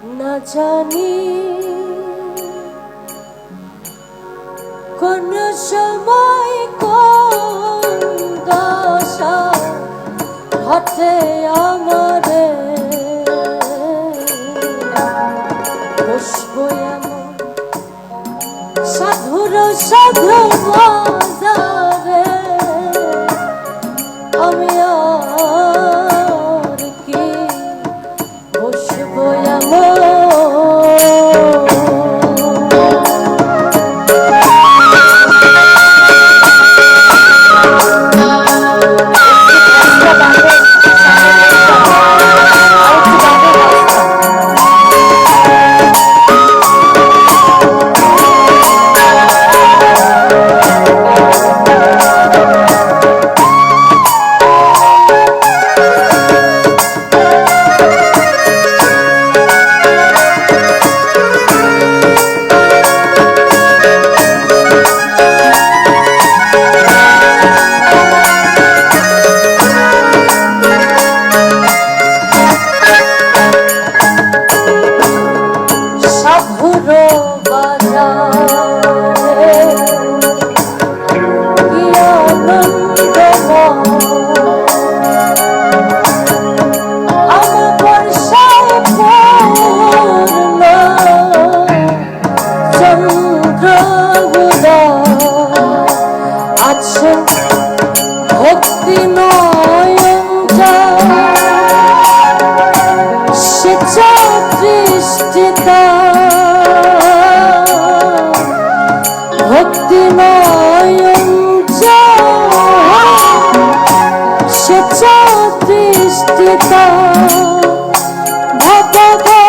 না জানি কোন সময় কোন দশা হাতে আমারে দৃষ্টিতা ভক্তি নয়ন সেচা দৃষ্টিতা ভগবান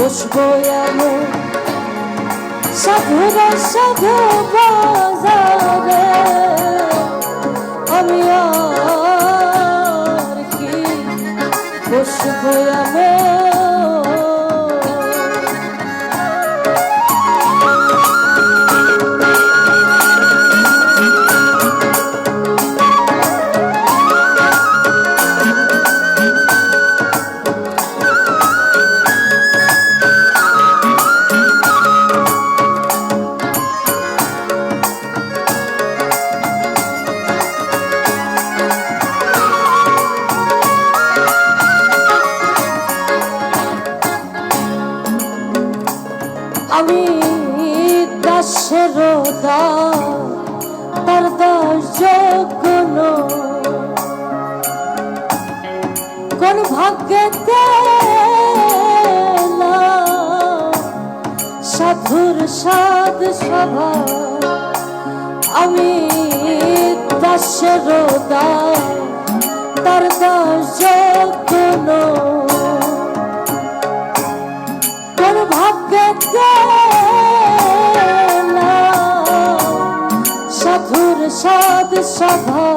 বসবো এমন। সাধুরা সাধু বাজারে আমি আর কি বসবো এমন? দাস কোন ভাগ্যেতে সাধুর সাধ সভা। আমি দাসের তার দাস যখন তোর ভাগ্যে সভা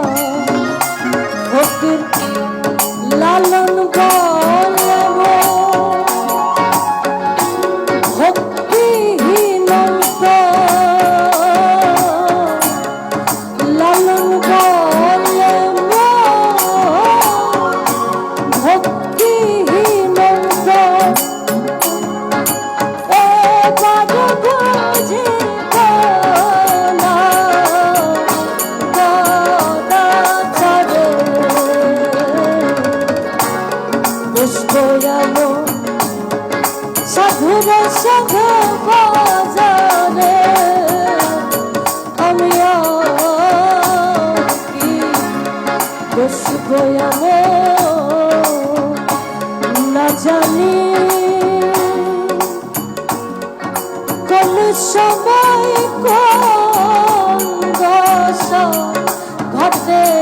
পুষ্পয়াম সাধুর সাধু বাজারে আমি কি পুষ্পয়াম না জানি। কোন সময় কোন ঘটে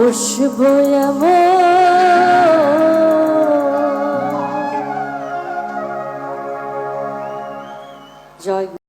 বসবো আমার